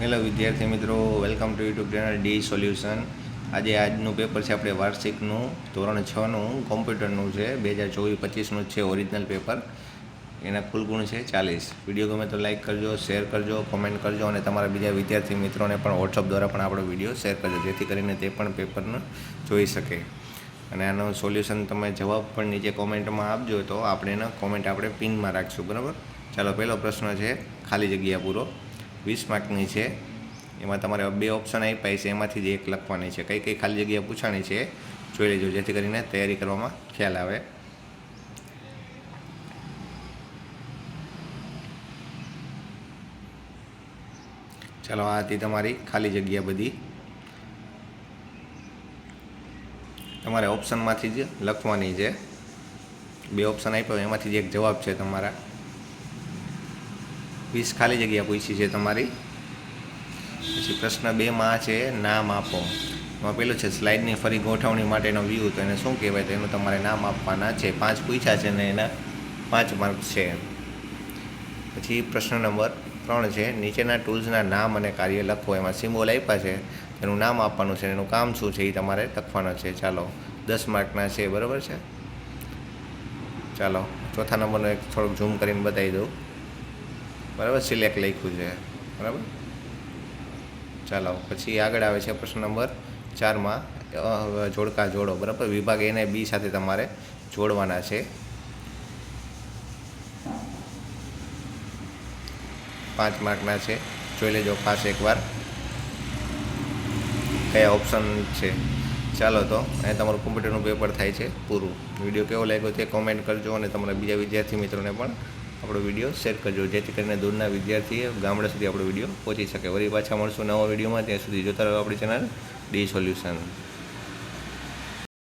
Hello વિદ્યાર્થી મિત્રો welcome to YouTube channel D solution આજે આજનું પેપર છે આપણે વાર્ષિકનું, ધોરણ છનું કોમ્પ્યુટરનું છે, બે હજાર ચોવીસ પચીસનું છે ઓરિજિનલ પેપર એના કુલ ગુણ છે ચાલીસ. વીડિયો ગમે તો લાઇક કરજો શેર કરજો કોમેન્ટ કરજો અને તમારા બીજા વિદ્યાર્થી મિત્રોને પણ વોટ્સઅપ દ્વારા પણ આપણો વીડિયો શેર કરજો, જેથી કરીને તે પણ પેપરને જોઈ શકે. અને આનું સોલ્યુશન તમે જવાબ પણ નીચે કોમેન્ટમાં આપજો તો આપણે એનો કોમેન્ટ આપણે પિનમાં રાખશું, બરાબર? ચાલો, પહેલો પ્રશ્ન છે, ખાલી જગ્યા પૂરો. વીસ માર્કની છે. એમાં તમારે બે ઓપ્શન આપ્યા છે, એમાંથી જ એક લખવાની છે. કઈ કઈ ખાલી જગ્યા પૂછાણી છે, જોઈ લેજો. જેથી કરીને તૈયારી કરવામાં ખ્યાલ આવે. ચાલો, આ હતી તમારી ખાલી જગ્યા બધી. તમારે ઓપ્શનમાંથી જ લખવાની છે. બે ઓપ્શન આપ્યો એમાંથી જ એક જવાબ છે તમારા. વીસ ખાલી જગ્યા પૂછી છે તમારી. પછી પ્રશ્ન બેમાં છે, નામ આપો. એમાં પેલું છે, સ્લાઇડની ફરી ગોઠવણી માટેનો વ્યૂ તો એને શું કહેવાય? તો એનું તમારે નામ આપવાના છે. પાંચ પૂછ્યા છે ને એના પાંચ માર્ક છે. પછી પ્રશ્ન નંબર ત્રણ છે, નીચેના ટૂલ્સના નામ અને કાર્ય લખો. એમાં સિમ્બોલ આપ્યા છે. એનું નામ આપવાનું છે એનું કામ શું છે એ તમારે લખવાનું છે. ચાલો, દસ માર્કના છે, બરાબર છે? ચાલો, ચોથા નંબરનો એક થોડુંક ઝૂમ કરીને બતાવી દઉં. બરાબર? સિલેક્ટ લખ્યું છે. બરાબર? ચાલો, પછી આગળ આવે છે પ્રશ્ન નંબર ચારમાં. જોડકા જોડો, બરાબર? વિભાગ એને બી સાથે તમારે જોડવાના છે. પાંચ માર્કના છે. જોઈ લેજો ખાસ એકવાર. કયા ઓપ્શન છે? ચાલો તો અહીંયા તમારું કોમ્પ્યુટરનું પેપર થાય છે પૂરું. વીડિયો કેવો લાગ્યો તે કોમેન્ટ કરજો અને તમારા બીજા વિદ્યાર્થી મિત્રોને પણ આપણો વીડિયો શેર કરજો, જેથી કરીને દૂરના વિદ્યાર્થીએ ગામડા સુધી આપણો વીડિયો પહોંચી શકે. વળી પાછા મળશું નવા વિડીયોમાં. ત્યાં સુધી જોતા રહો આપણી ચેનલ ડી સોલ્યુશન.